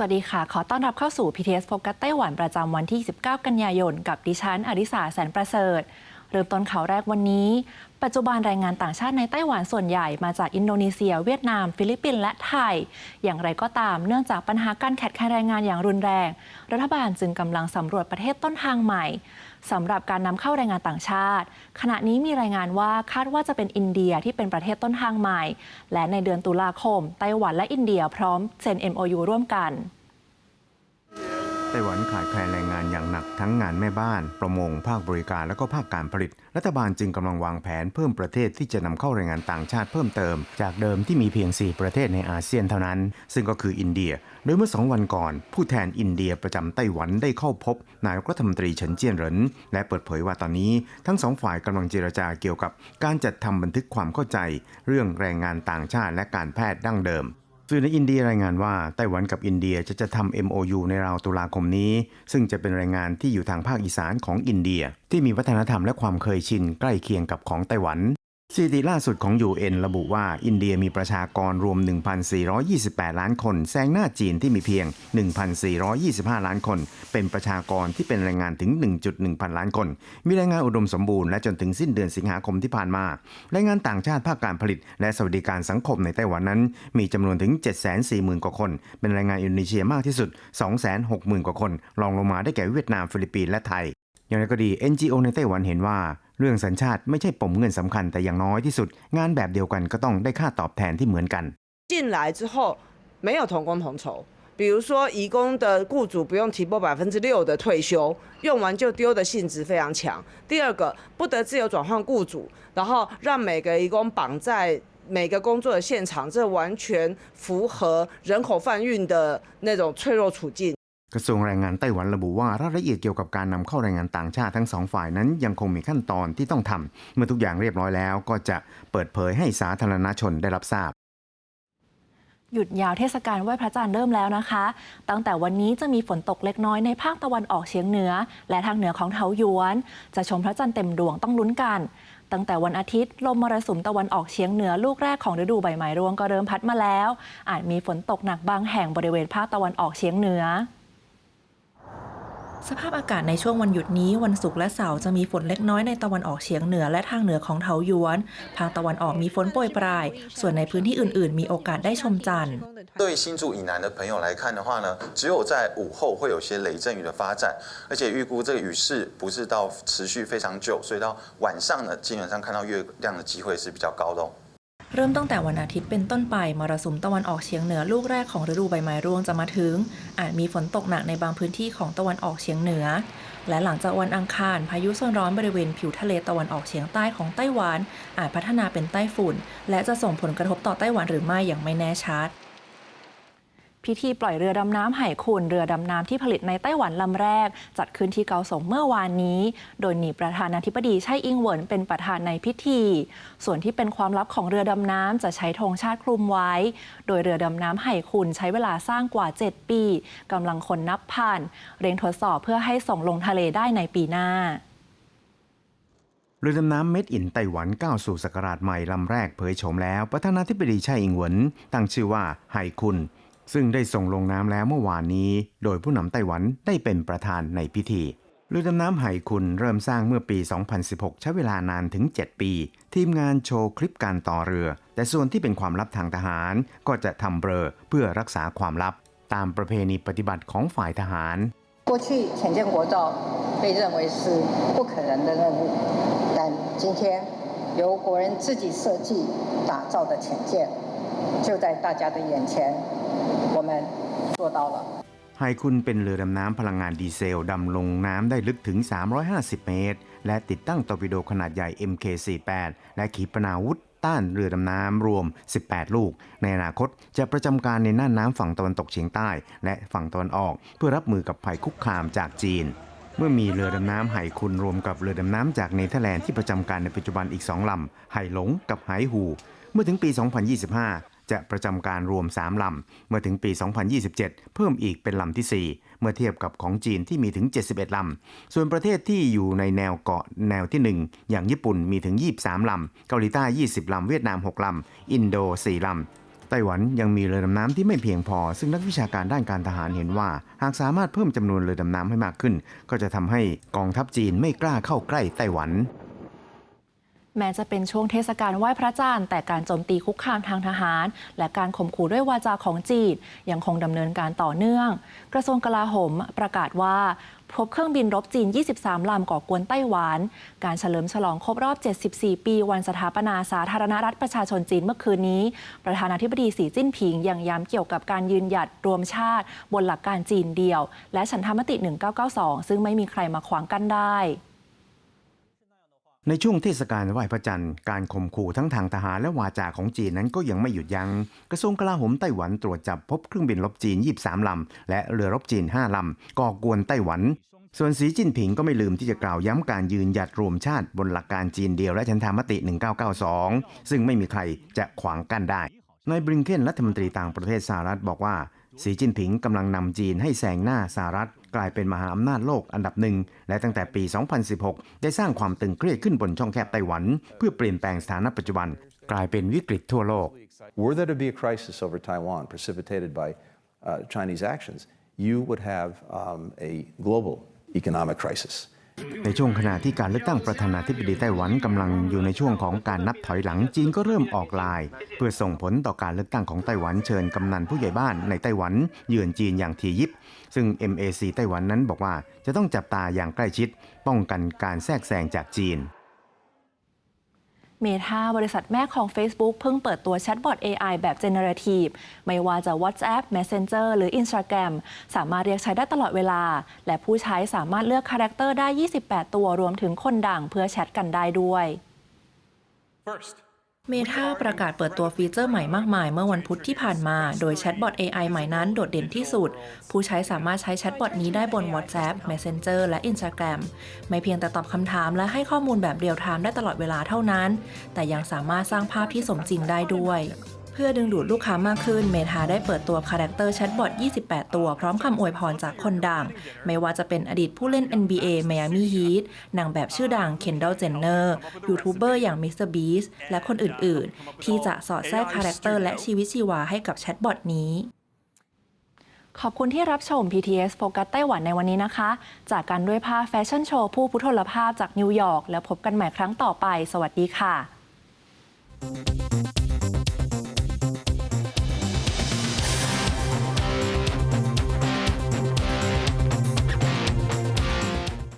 สวัสดีค่ะ ขอต้อนรับเข้าสู่ PTS โฟกัสไต้หวันประจำวันที่ 19 กันยายน กับดิฉันอริสาแสนประเสริฐ เริ่มต้นข่าวแรกวันนี้ ปัจจุบันแรงงานต่างชาติในไต้หวันส่วนใหญ่มาจากอินโดนีเซีย เวียดนาม ฟิลิปปินส์และไทย อย่างไรก็ตามเนื่องจากปัญหาการขาดแคลนแรงงานอย่างรุนแรง รัฐบาลจึงกำลังสำรวจประเทศต้นทางใหม่สำหรับการนำเข้าแรงงานต่างชาติ ขณะนี้มีรายงานว่าคาดว่าจะเป็นอินเดียที่เป็นประเทศต้นทางใหม่ และในเดือนตุลาคม ไต้หวันและอินเดียพร้อมเซ็น MOU ร่วมกัน ไต้หวันขาดแคลนแรงงานอย่างหนักทั้งงานแม่บ้าน ประมง ภาคบริการและก็ภาคการผลิต รัฐบาลจึงกำลังวางแผนเพิ่มประเทศที่จะนำเข้าแรงงานต่างชาติเพิ่มเติม จากเดิมที่มีเพียง 4 ประเทศในอาเซียนเท่านั้น ซึ่งก็คืออินเดีย โดยเมื่อ 2 วันก่อน ผู้แทนอินเดียประจำไต้หวันได้เข้าพบ นายกรัฐมนตรีเฉินเจี้ยนเหรินและเปิดเผยว่าตอนนี้ ทั้งสองฝ่ายกำลังเจรจาเกี่ยวกับ การจัดทำบันทึกความเข้าใจ เรื่องแรงงานต่างชาติและการแพทย์ดั้งเดิม สื่อในอินเดียรายงานว่าไต้หวันกับอินเดียจะจะทำ MOU ในราวตุลาคมนี้ ซึ่งจะเป็นแรงงานที่อยู่ทางภาคอีสานของอินเดีย ที่มีวัฒนธรรมและความเคยชินใกล้เคียงกับของไต้หวัน สถิติล่าสุดของ UN ระบุว่าอินเดียมีประชากรรวม 1,428 ล้านคน แซงหน้าจีนที่มีเพียง 1,425 ล้านคน เป็นประชากรที่เป็นแรงงานถึง 1.1 พันล้านคน มีแรงงานอุดมสมบูรณ์และจนถึงสิ้นเดือนสิงหาคมที่ผ่านมา แรงงานต่างชาติภาคการผลิต และสวัสดิการสังคมในไต้หวันนั้น มีจำนวนถึง 740,000 กว่าคน เป็นแรงงานอินโดนีเซียมากที่สุด 260,000 กว่าคนรองลงมาได้แก่เวียดนามฟิลิปปินส์และไทย อย่างไรก็ดี NGO ในไต้หวันเห็นว่า เรื่องสัญชาติไม่ใช่ปมเงินสำคัญแต่อย่างน้อยที่สุด งานแบบเดียวกันก็ต้องได้ค่าตอบแทนที่เหมือนกัน 进来之后没有同工同酬，比如说移工的雇主不用提拨百分之六的退休，用完就丢的性质非常强。第二个，不得自由转换雇主，然后让每个移工绑在每个工作的现场，这完全符合人口贩运的那种脆弱处境。 กระทรวงแรงงานไต้หวันระบุว่ารายละเอียดเกี่ยวกับการนำเข้าแรงงานต่างชาติทั้งสองฝ่ายนั้นยังคงมีขั้นตอนที่ต้องทำเมื่อทุกอย่างเรียบร้อยแล้ว ก็จะเปิดเผยให้สาธารณชนได้รับทราบหยุดยาวเทศกาลไหว้พระจันทร์เริ่มแล้วนะคะ ตั้งแต่วันนี้จะมีฝนตกเล็กน้อยในภาคตะวันออกเฉียงเหนือ และทางเหนือของเทาหยวน จะชมพระจันทร์เต็มดวงต้องลุ้นกัน ตั้งแต่วันอาทิตย์ ลมมรสุมตะวันออกเฉียงเหนือลูกแรกของฤดูใบไม้ร่วงก็เริ่มพัดมาแล้ว อาจมีฝนตกหนักบางแห่งบริเวณภาคตะวันออกเฉียงเหนือ สภาพอากาศในช่วงวันหยุดนี้วันศุกร์และเสาร์จะมีฝนเล็กน้อยในตะวันออกเฉียงเหนือและทางเหนือของเทาหยวน ภาคตะวันออกมีฝนโปรยปลาย ส่วนในพื้นที่อื่น ๆ มีโอกาสได้ชมจันทร์ 对新竹以南的朋友来看的话呢，只有在午后会有些雷阵雨的发展，而且预估这个雨势不是到持续非常久，所以到晚上呢，基本上看到月亮的机会是比较高的哦。 เริ่มตั้งแต่วันอาทิตย์เป็นต้นไปมรสุมตะวันออกเฉียงเหนือลูกแรกของฤดูใบไม้ร่วงจะมาถึง อาจมีฝนตกหนักในบางพื้นที่ของตะวันออกเฉียงเหนือ และหลังจากวันอังคาร พายุโซนร้อนบริเวณผิวทะเลตะวันออกเฉียงใต้ของไต้หวัน อาจพัฒนาเป็นไต้ฝุ่น และจะส่งผลกระทบต่อไต้หวันหรือไม่อย่างไม่แน่ชัด พิธีปล่อยเรือดำน้ำไหขุนเรือดำน้ำที่ผลิตในไต้หวันลำแรก จัดขึ้นที่เกาสงเมื่อวานนี้ โดยมีประธานาธิบดีไช่อิงเหวินเป็นประธานในพิธี ส่วนที่เป็นความลับของเรือดำน้ำจะใช้ธงชาติคลุมไว้ โดยเรือดำน้ำไหขุนใช้เวลาสร้างกว่า 7 ปีกำลังคนนับพันเร่งทดสอบเพื่อให้ส่งลงทะเลได้ในปีหน้าเรือดำน้ำเม็ดอินไต้หวันก้าวสู่ศักราชใหม่ลำแรกเผยโฉมแล้ว ประธานาธิบดีไช่อิงเหวินตั้งชื่อว่าไห่คุน ซึ่งได้ส่งลงน้ำแล้วเมื่อวานนี้ โดยผู้นำไต้หวันได้เป็นประธานในพิธี เรือดำน้ำไห่คุนเริ่มสร้างเมื่อปี 2016 ใช้เวลานานถึง 7 ปี ทีมงานโชว์คลิปการต่อเรือ แต่ส่วนที่เป็นความลับทางทหาร ก็จะทำเบลอเพื่อรักษาความลับ ตามประเพณีปฏิบัติของฝ่ายทหาร 过去潜舰国造被认为是不可能的任务，但今天由国人自己设计打造的潜舰，就在大家的眼前， 我们做到了。 ไฮคุนเป็นเรือดำน้ำพลังงานดีเซล ดำลงน้ำได้ลึกถึง 350 เมตร และติดตั้งตอร์ปิโดขนาดใหญ่ MK48 และขีปนาวุธต้านเรือดำน้ำรวม 18 ลูก ในอนาคตจะประจำการในน่านน้ำฝั่งตะวันตกเฉียงใต้ และฝั่งตะวันออก เพื่อรับมือกับภัยคุกคามจากจีน เมื่อมีเรือดำน้ำไหคุนรวมกับเรือดำน้ำจากเนเธอร์แลนด์ที่ประจำการในปัจจุบันอีก 2 ลำ ไหหลงกับไหหู เมื่อถึงปี 2025 จะประจำการรวม 3 ลำ เมื่อถึงปี 2027 เพิ่มอีกเป็นลำที่ 4 เมื่อเทียบกับของจีนที่มีถึง 71 ลำ ส่วนประเทศที่อยู่ในแนวเกาะแนวที่ 1 อย่างญี่ปุ่นมีถึง 23 ลำ เกาหลีใต้ 20 ลำ เวียดนาม 6 ลำ อินโด 4 ลำไต้หวันยังมีเรือดำน้ำที่ไม่เพียงพอ ซึ่งนักวิชาการด้านการทหารเห็นว่า หากสามารถเพิ่มจำนวนเรือดำน้ำให้มากขึ้น ก็จะทำให้กองทัพจีนไม่กล้าเข้าใกล้ไต้หวัน แม้จะเป็นช่วงเทศกาลไหว้พระจันทร์แต่การโจมตีคุกคามทางทหาร และการข่มขู่ด้วยวาจาของจีนยังคงดำเนินการต่อเนื่อง กระทรวงกลาโหมประกาศว่าพบเครื่องบินรบจีน 23 ลำก่อกวนไต้หวัน การเฉลิมฉลองครบรอบ 74 ปีวันสถาปนาสาธารณรัฐประชาชนจีนเมื่อคืนนี้ ประธานาธิบดีสีจิ้นผิงยังย้ำเกี่ยวกับการยืนหยัดรวมชาติ บนหลักการจีนเดียว และฉันทามติ 1992 ซึ่งไม่มีใครมาขวางกั้นได้ ในช่วงเทศกาลไหว้พระจันทร์การข่มขู่ทั้งทางทหารและวาจาของจีนนั้นก็ยังไม่หยุดยัง้งกระทรวงกลาโหมไต้หวันตรวจจับพบเครื่องบินรบจีน 23 ลำ และเรือรบจีน 5 ลำก่อกวนไต้หวัน ส่วนสีจิ้นผิงก็ไม่ลืมที่จะกล่าวย้ำการยืนหยัดรวมชาติบนหลักการจีนเดียวและชันธามติ 1992 ซึ่งไม่มีใครจะขวางกั้นได้นายบริงเคนรัฐมนตรีต่างประเทศสหรัฐบอกว่า สีจิ้นผิงกำลังนำจีนให้แซงหน้าสหรัฐ กลายเป็นมหาอำนาจโลกอันดับหนึ่ง และตั้งแต่ปี 2016 ได้สร้างความตึงเครียดขึ้นบนช่องแคบไต้หวัน เพื่อเปลี่ยนแปลงสถานะปัจจุบัน กลายเป็นวิกฤตทั่วโลก Were there to be a crisis over Taiwan precipitated by uh, Chinese actions, you would have um, a global economic crisis. ในช่วงขณะที่การเลือกตั้งประธานาธิบดีไต้หวันกำลังอยู่ในช่วงของการนับถอยหลังจีนก็เริ่มออกลาย เพื่อส่งผลต่อการเลือกตั้งของไต้หวันเชิญกำนันผู้ใหญ่บ้านในไต้หวันเยือนจีนอย่างทียิบ ซึ่ง MAC ไต้หวันนั้นบอกว่าจะต้องจับตาอย่างใกล้ชิด ป้องกันการแทรกแซงจากจีน เมทาบริษัทแม่ของ Facebook เพิ่งเปิดตัวแชทบอท AI แบบ Generative ไม่ว่าจะ WhatsApp Messenger หรือ Instagram สามารถเรียกใช้ได้ตลอดเวลา และผู้ใช้สามารถเลือกคาแรคเตอร์ได้ 28 ตัวรวมถึงคนดังเพื่อแชทกันได้ด้วย เมทาประกาศเปิดตัวฟีเจอร์ใหม่มากมายเมื่อวันพุธที่ผ่านมา โดยแชทบอท AI ใหม่นั้นโดดเด่นที่สุด ผู้ใช้สามารถใช้แชทบอทนี้ได้บน WhatsApp Messenger และ Instagram ไม่เพียงแต่ตอบคำถามและให้ข้อมูลแบบเรียลไทม์ได้ตลอดเวลาเท่านั้น แต่ยังสามารถสร้างภาพที่สมจริงได้ด้วย พื่อดึงดูดลูกค้ามากขึ้น เมทาได้เปิดตัวคาแรคเตอร์แชทบอท 28 ตัว พร้อมคำอวยพรจากคนดัง ไม่ว่าจะเป็นอดีตผู้เล่น NBA Miami Heat นางแบบชื่อดัง Kendall Jenner ยูทูบเบอร์อย่าง Mr. Beast และคนอื่นๆ ที่จะสอดแทรกคาแรคเตอร์และชีวิตชีวาให้กับแชทบอทนี้ขอบคุณที่รับชม PTS โฟกัสไต้หวันในวันนี้นะคะ จากกันด้วยภาพแฟชั่นโชว์ผู้พุทธลภาพจากนิวยอร์กแล้วพบกันใหม่ครั้งต่อไป สวัสดีค่ะ